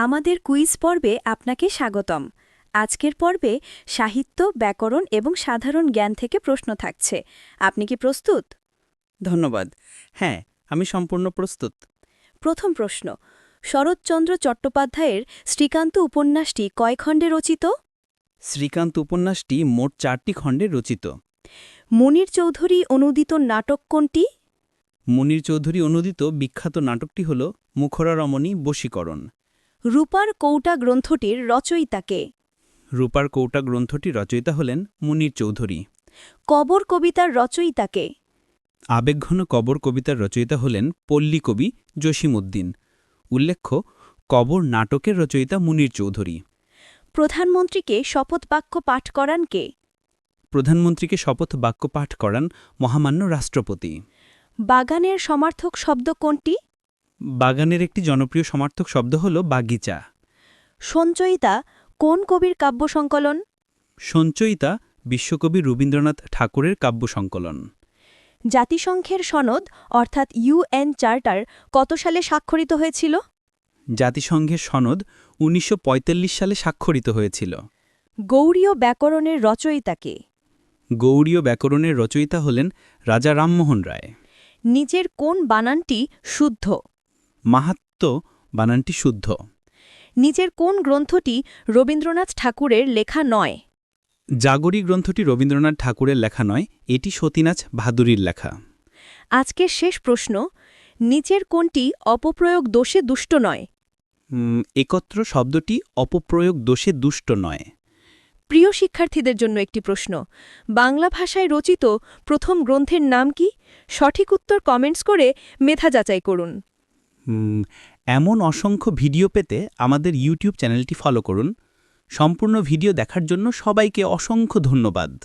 আমাদের কুইজ পর্বে আপনাকে স্বাগতম। আজকের পর্বে সাহিত্য ব্যাকরণ এবং সাধারণ জ্ঞান থেকে প্রশ্ন থাকছে। আপনি কি প্রস্তুত? ধন্যবাদ। হ্যাঁ আমি সম্পূর্ণ প্রস্তুত। প্রথম প্রশ্ন শরৎচন্দ্র চট্টোপাধ্যায়ের শ্রীকান্ত উপন্যাসটি কয় খণ্ডে রচিত? শ্রীকান্ত উপন্যাসটি মোট চারটি খণ্ডে রচিত। মুনির চৌধুরী অনুদিত নাটক কোনটি? মুনির চৌধুরী অনুদিত বিখ্যাত নাটকটি হল মুখরা রমণী বশীকরণ। রূপার কৌটা গ্রন্থটির রচয়িতাকে। রূপার কৌটা গ্রন্থটি রচয়িতা হলেন মুনির চৌধুরী। কবর কবিতার রচয়িতাকে। আবেগঘন কবর কবিতার রচয়িতা হলেন পল্লী কবি জসিমউদ্দিন উল্লেখ্য কবর নাটকের রচয়িতা মুনির চৌধুরী। প্রধানমন্ত্রীকে শপথ বাক্য পাঠ করান কে? প্রধানমন্ত্রীকে শপথ বাক্য পাঠ করান মহামান্য রাষ্ট্রপতি। বাগানের সমার্থক শব্দ কোনটি? বাগানের একটি জনপ্রিয় সমার্থক শব্দ হল বাগিচা। সঞ্চয়িতা কোন কবির কাব্য সংকলন? সঞ্চয়িতা বিশ্বকবি রবীন্দ্রনাথ ঠাকুরের কাব্য সংকলন। জাতিসংঘের সনদ অর্থাৎ ইউএন চার্টার কত সালে স্বাক্ষরিত হয়েছিল? জাতিসংঘের সনদ উনিশশো পঁয়তাল্লিশ সালে স্বাক্ষরিত হয়েছিল। গৌড়ীয় ব্যাকরণের রচয়িতাকে গৌড়ীয় ব্যাকরণের রচয়িতা হলেন রাজা রামমোহন রায়। নিচের কোন বানানটি শুদ্ধ? মাহাত্ম বানানটি শুদ্ধ। নিচের কোন গ্রন্থটি রবীন্দ্রনাথ ঠাকুরের লেখা নয়? জাগরী গ্রন্থটি রবীন্দ্রনাথ ঠাকুরের লেখা নয় এটি সতীনাথ ভাদুরীর লেখা। আজকের শেষ প্রশ্ন নিচের কোনটি অপপ্রয়োগ দোষে দুষ্ট নয়? একত্র শব্দটি অপপ্রয়োগ দোষে দুষ্ট নয়। প্রিয় শিক্ষার্থীদের জন্য একটি প্রশ্ন বাংলা ভাষায় রচিত প্রথম গ্রন্থের নাম কি? সঠিক উত্তর কমেন্টস করে মেধা যাচাই করুন। এমন অসংখ্য ভিডিও পেতে আমাদের ইউটিউব চ্যানেলটি ফলো করুন। সম্পূর্ণ ভিডিও দেখার জন্য সবাইকে অসংখ্য ধন্যবাদ।